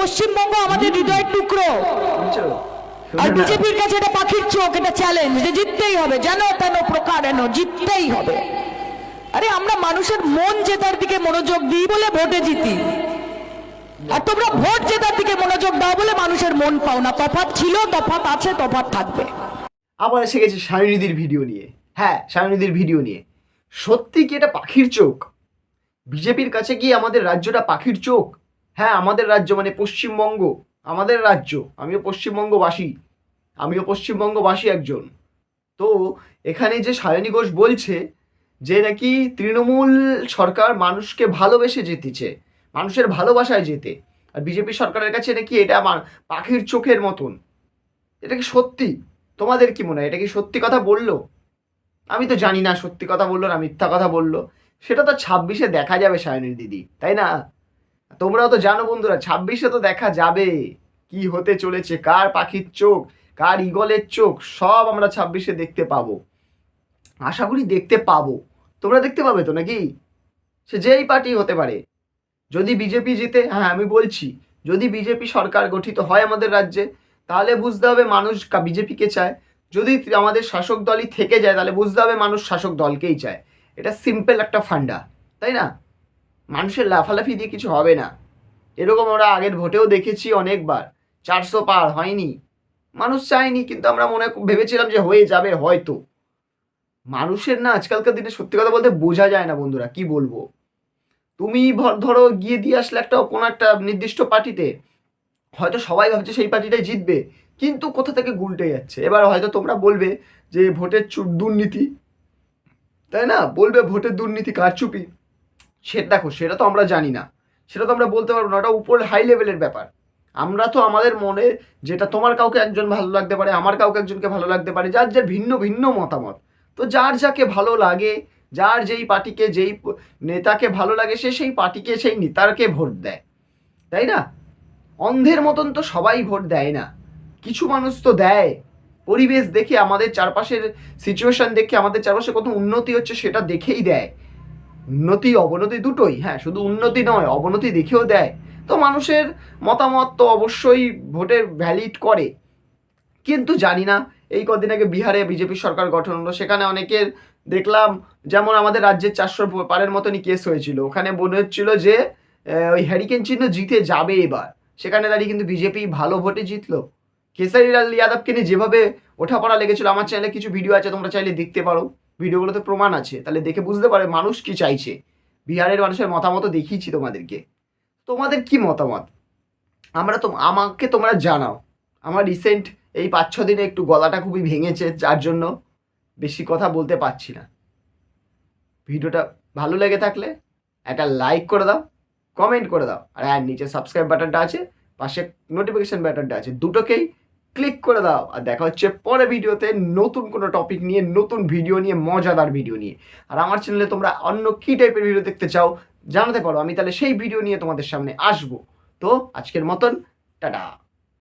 পশ্চিমবঙ্গ আমাদের হৃদয়ের টুকরো। আর বিজেপির কাছে এটা পাখির চোখ এটা চ্যালেঞ্জ যে জিততেই হবে যেন তেন প্রকার এন জিততেই হবে। আরে আমরা মানুষের মন জেতার দিকে মনোযোগ দিই বলে ভোটে জিতি। আর তোমরা ভোট জেতার দিকে মনোযোগ দাও বলে মানুষের মন পাও না। তফাৎ ছিল তফাৎ আছে তফাৎ থাকবে। আবার এসে গেছে সায়নিধির ভিডিও নিয়ে। হ্যাঁ সায়নিধির ভিডিও নিয়ে। সত্যি কি এটা পাখির চোখ? বিজেপির কাছে কি আমাদের রাজ্যটা পাখির চোখ? হ্যাঁ আমাদের রাজ্য মানে পশ্চিমবঙ্গ, আমাদের রাজ্য। আমিও পশ্চিমবঙ্গবাসী আমিও পশ্চিমবঙ্গবাসী একজন। তো এখানে যে সায়নী ঘোষ বলছে যে নাকি তৃণমূল সরকার মানুষকে ভালোবেসে জিতেছে, মানুষের ভালোবাসায় যেতে আর বিজেপি সরকারের কাছে নাকি এটা আমার পাখির চোখের মতন। এটা কি সত্যি? তোমাদের কি মনে হয়? এটা কি সত্যি কথা বলল? আমি তো জানি না সত্যি কথা বলল না মিথ্যা কথা বলল। সেটা তো ছাব্বিশে দেখা যাবে সায়নীর দিদি, তাই না? তোমরাও তো জানো বন্ধুরা, ছাব্বিশে তো দেখা যাবে। কি হতে চলেছে, কার পাখির চোখ, কার ইগলের চোখ, সব আমরা ছাব্বিশে দেখতে পাবো। আশা করি দেখতে পাবো। তোমরা দেখতে পাবে তো নাকি? সে যেই পার্টি হতে পারে। যদি বিজেপি জিতে হ্যাঁ আমি বলছি, যদি বিজেপি সরকার গঠিত হয় আমাদের রাজ্যে, তাহলে বুঝতে হবে মানুষ বিজেপিকে চায়। যদি আমাদের শাসক দলই থেকে যায়, তাহলে বুঝতে হবে মানুষ শাসক দলকেই চায়। এটা সিম্পল একটা ফান্ডা, তাই না? মানুষের লাফালাফি দিয়ে কিছু হবে না। এরকম আমরা আগের ভোটেও দেখেছি অনেকবার। চারশো পার হয়নি। মানুষ চায়নি, কিন্তু আমরা মনে ভেবেছিলাম যে হয়ে যাবে হয়তো। মানুষের না আজকালকার দিনে সত্যি কথা বলতে বোঝা যায় না বন্ধুরা, কি বলব? তুমি ধরো গিয়ে দিয়ে আসলে একটা কোনো একটা নির্দিষ্ট পার্টিতে, হয়তো সবাই ভাবছে সেই পার্টিটাই জিতবে, কিন্তু কোথা থেকে গুলটে যাচ্ছে? এবার হয়তো তোমরা বলবে যে ভোটের দুর্নীতি। তাই না? বলবে ভোটের দুর্নীতি কারচুপি। সেটা দেখো, সেটা তো আমরা জানি না। সেটা তো আমরা বলতে পারব না, ওটা উপর হাই লেভেলের ব্যাপার। আমরা তো আমাদের মনে যেটা তোমার কাউকে একজন ভালো লাগতে পারে, আমার কাউকে একজনকে ভালো লাগতে পারে, যার যার ভিন্ন ভিন্ন মতামত। তো যার যাকে ভালো লাগে, যার যেই পার্টিকে, যেই নেতাকে ভালো লাগে, সে সেই পার্টিকে, সেই নেতারকে ভোট দেয়। তাই না? অন্ধের মতন তো সবাই ভোট দেয় না। কিছু মানুষ তো দেয়। পরিবেশ দেখে আমাদের চারপাশের সিচুয়েশন দেখে আমাদের চারপাশে কত উন্নতি হচ্ছে, সেটা দেখেই দেয়। উন্নতি, অবনতি দুটোই হ্যাঁ শুধু উন্নতি নয়, অবনতি দেখেও দেয়। তো মানুষের মতামত তো অবশ্যই ভোটের ভ্যালিড করে। কিন্তু জানি না, এই কদিন আগে বিহারে বিজেপি সরকার গঠন হলো, সেখানে অনেকের দেখলাম, যেমন আমাদের রাজ্যের চারশো পারের মতনই কেস হয়েছিল। ওখানে মনে হচ্ছিল যে ওই হ্যারিকেন চিহ্ন জিতে যাবে এবার। সেখানে দাঁড়িয়ে কিন্তু বিজেপি ভালো ভোটে জিতলো। কেসারিলাল যাদবকে নিয়ে যেভাবে ওঠাপড়া লেগেছিল, আমার চ্যানেলে কিছু ভিডিও আছে, তোমরা চাইলে দেখতে পারো। ভিডিওগুলোতে প্রমাণ আছে। তাহলে দেখে বুঝতে পারে মানুষ কি চাইছে। বিহারের মানুষের মতামত দেখিয়েছি তোমাদেরকে। তোমাদের কি মতামত? আমরা তো, আমাকে তোমরা জানাও। আমার রিসেন্ট এই পাঁচ ছ দিনে একটু গলাটা খুবই ভেঙেছে, যার জন্য বেশি কথা বলতে পারছি না। ভিডিওটা ভালো লেগে থাকলে একটা লাইক করে দাও কমেন্ট করে দাও। আর হ্যাঁ নিচে সাবস্ক্রাইব বাটনটা আছে, পাশে নোটিফিকেশান বাটনটা আছে। দুটোকেই ক্লিক করে দাও। আর দেখা হচ্ছে পরে ভিডিওতে নতুন কোনো টপিক নিয়ে, নতুন ভিডিও নিয়ে, মজাদার ভিডিও নিয়ে। আর আমার চ্যানেলে তোমরা অন্য কী টাইপের ভিডিও দেখতে চাও জানাতে পারো। আমি তাহলে সেই ভিডিও নিয়ে তোমাদের সামনে আসব। তো আজকের মতন, টাটা।